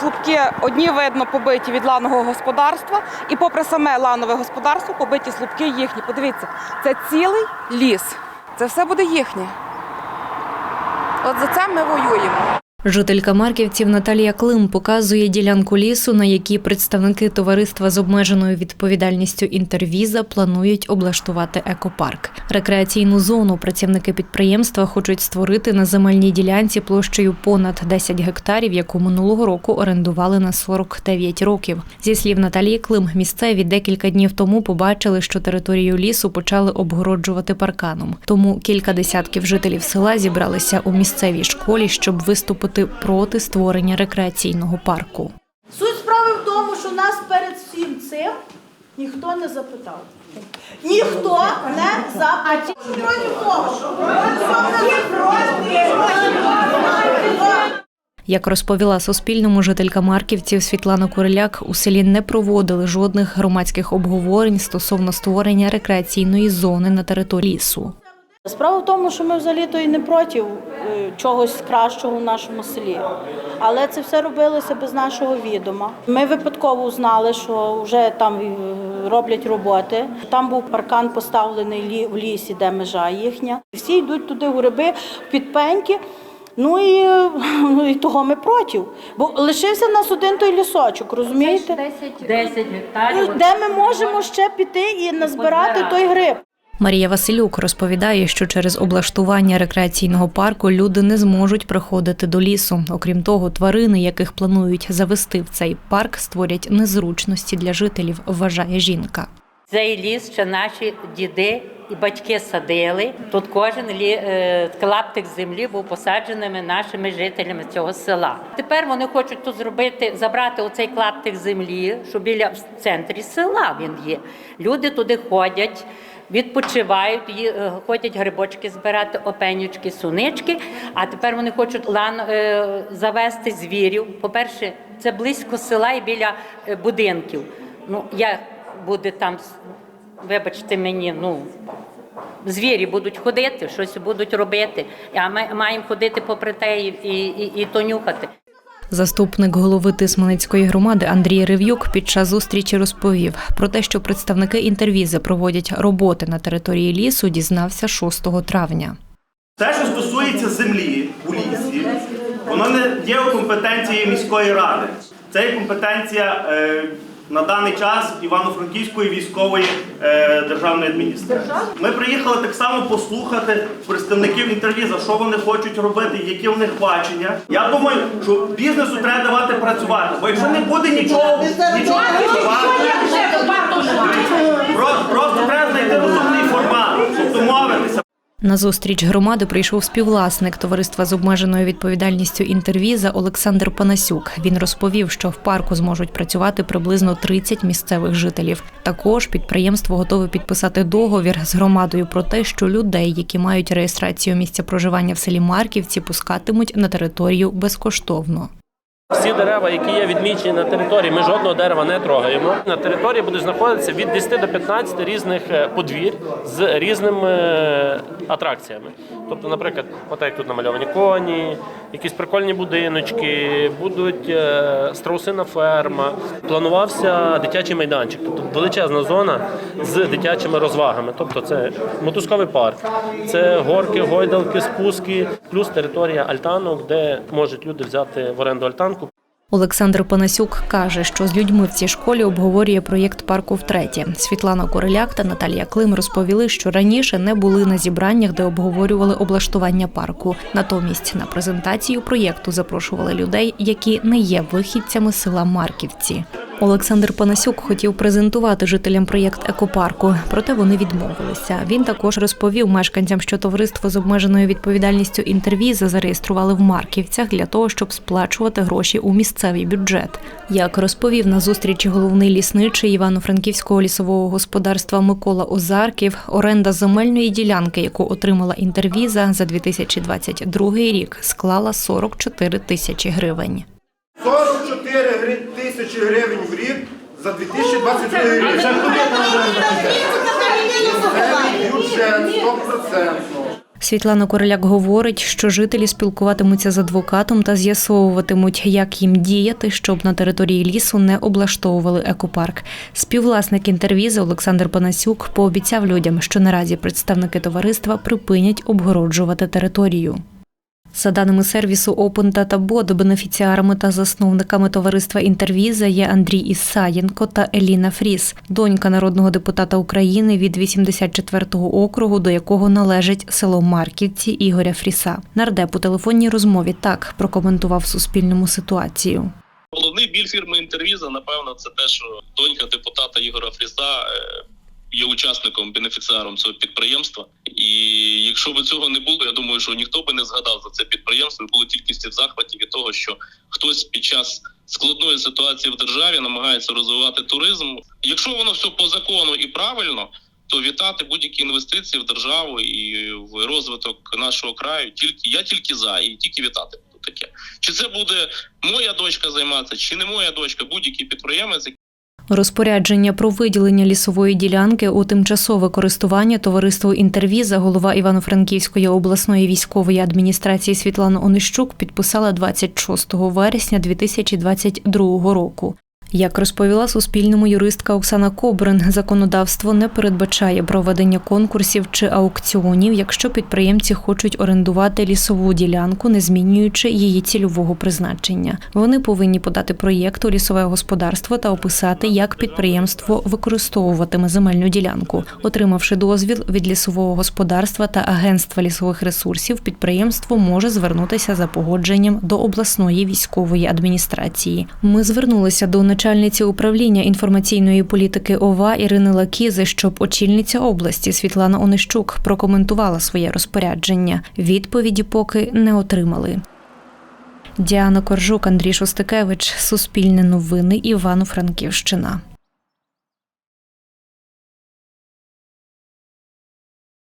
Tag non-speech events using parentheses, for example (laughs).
Слупки одні видно побиті від ланового господарства, і попри саме ланове господарство побиті слупки їхні. Подивіться, це цілий ліс. Це все буде їхнє. От за це ми воюємо. Жителька Марківців Наталія Клим показує ділянку лісу, на якій представники товариства з обмеженою відповідальністю інтервіза планують облаштувати екопарк. Рекреаційну зону працівники підприємства хочуть створити на земельній ділянці площею понад 10 гектарів, яку минулого року орендували на 49 років. Зі слів Наталії Клим, місцеві декілька днів тому побачили, що територію лісу почали обгороджувати парканом. Тому кілька десятків жителів села зібралися у місцевій школі, щоб виступити проти створення рекреаційного парку. Суть справи в тому, що нас перед всім цим ніхто не запитав. Ніхто не запитав. Проти кого? Як розповіла Суспільному жителька Марківців Світлана Куриляк, у селі не проводили жодних громадських обговорень стосовно створення рекреаційної зони на території лісу. Справа в тому, що ми взагалі-то і не проти е, чогось кращого в нашому селі. Але це все робилося без нашого відома. Ми випадково знали, що вже там е, роблять роботи. Там був паркан поставлений в лісі, де межа їхня. Всі йдуть туди у гриби, в підпеньки. Ну і, (laughs) ну і того ми проти. Бо лишився в нас один той лісочок, розумієте? 10 Ну, гектарів. Де ми можемо ще піти і назбирати той гриб. Марія Василюк розповідає, що через облаштування рекреаційного парку люди не зможуть приходити до лісу. Окрім того, тварини, яких планують завести в цей парк, створять незручності для жителів, вважає жінка. Цей ліс ще наші діди і батьки садили. Тут кожен лі, е, клаптик землі був посадженими нашими жителями цього села. Тепер вони хочуть тут зробити, забрати оцей клаптик землі, що біля в центрі села він є. Люди туди ходять. Відпочивають, е, ходять грибочки збирати, опенючки, сунички. А тепер вони хочуть лан е, завести звірів. По-перше, це близько села і біля е, будинків. Ну як буде там, вибачте мені, ну звірі будуть ходити, щось будуть робити. А ми маємо ходити попри те і, і, і, і то нюхати. Заступник голови Тисменецької громади Андрій Рев'юк під час зустрічі розповів про те, що представники інтервізи проводять роботи на території лісу, дізнався 6 травня. Те, що стосується землі у лісі, воно не є у компетенції міської ради. Це є компетенція е, на даний час Івано-Франківської військової е, державної адміністрації. Ми приїхали так само послухати представників інтервіза, що вони хочуть робити, які в них бачення. Я думаю, що бізнесу треба давати працювати, бо якщо не буде нічого, нічого працювати, просто, просто треба знайти На зустріч громади прийшов співвласник товариства з обмеженою відповідальністю інтервіза Олександр Панасюк. Він розповів, що в парку зможуть працювати приблизно 30 місцевих жителів. Також підприємство готове підписати договір з громадою про те, що людей, які мають реєстрацію місця проживання в селі Марківці, пускатимуть на територію безкоштовно. Всі дерева, які є відмічені на території, ми жодного дерева не трогаємо. На території буде знаходитися від 10 до 15 різних е, подвір з різними е, атракціями. Тобто, наприклад, як тут намальовані коні, якісь прикольні будиночки, будуть е, страусина ферма. Планувався дитячий майданчик, тобто величезна зона з дитячими розвагами. Тобто це мотузковий парк, це горки, гойдалки, спуски, плюс територія альтанок, де можуть люди взяти в оренду альтанку. Олександр Панасюк каже, що з людьми в цій школі обговорює проєкт парку втретє. Світлана Кореляк та Наталія Клим розповіли, що раніше не були на зібраннях, де обговорювали облаштування парку. Натомість на презентацію проєкту запрошували людей, які не є вихідцями села Марківці. Олександр Панасюк хотів презентувати жителям проєкт екопарку, проте вони відмовилися. Він також розповів мешканцям, що товариство з обмеженою відповідальністю інтервіза зареєстрували в Марківцях для того, щоб сплачувати гроші у місцевий бюджет. Як розповів на зустрічі головний лісничий Івано-Франківського лісового господарства Микола Озарків, оренда земельної ділянки, яку отримала інтервіза за 2022 рік, склала 44 тисячі гривень. 44 гри- тисячі гривень в рік за 2022 рік. Це бюджет 100%. Світлана Короляк говорить, що жителі спілкуватимуться з адвокатом та з'ясовуватимуть, як їм діяти, щоб на території лісу не облаштовували екопарк. Співвласник інтервізу Олександр Панасюк пообіцяв людям, що наразі представники товариства припинять обгороджувати територію. За даними сервісу Open Data Bot, бенефіціарами та засновниками товариства Інтервіза є Андрій Ісаєнко та Еліна Фріс, донька народного депутата України від 84-го округу, до якого належить село Марківці Ігоря Фріса. Нардеп у телефонній розмові так прокоментував Суспільному ситуацію. Головний біль фірми Інтервіза, напевно, це те, що донька депутата Ігора Фріса е, є учасником, бенефіціаром цього підприємства. І якщо б цього не було, я думаю, що ніхто би не згадав за це підприємство. Було тільки всі в захваті від того, що хтось під час складної ситуації в державі намагається розвивати туризм. Якщо воно все по закону і правильно. То вітати будь-які інвестиції в державу і в розвиток нашого краю тільки я тільки за і тільки вітати буду таке. Чи це буде моя дочка займатися, чи не моя дочка, будь-який підприємець, Розпорядження про виділення лісової ділянки у тимчасове користування товариству Інтервіза голова Івано-Франківської обласної військової адміністрації Світлана Онищук підписала 26 вересня 2022 року. Як розповіла Суспільному юристка Оксана Кобрин, законодавство не передбачає проведення конкурсів чи аукціонів, якщо підприємці хочуть орендувати лісову ділянку, не змінюючи її цільового призначення. Вони повинні подати проєкт у лісове господарство та описати, як підприємство використовуватиме земельну ділянку. Отримавши дозвіл від лісового господарства та агентства лісових ресурсів, підприємство може звернутися за погодженням до обласної військової адміністрації. Ми звернулися до начальниці управління інформаційної політики ОВА Ірини Лакізи, щоб очільниця області Світлана Онищук прокоментувала своє розпорядження. Відповіді поки не отримали. Діана Коржук, Андрій Шостикевич, Суспільне новини, Івано-Франківщина.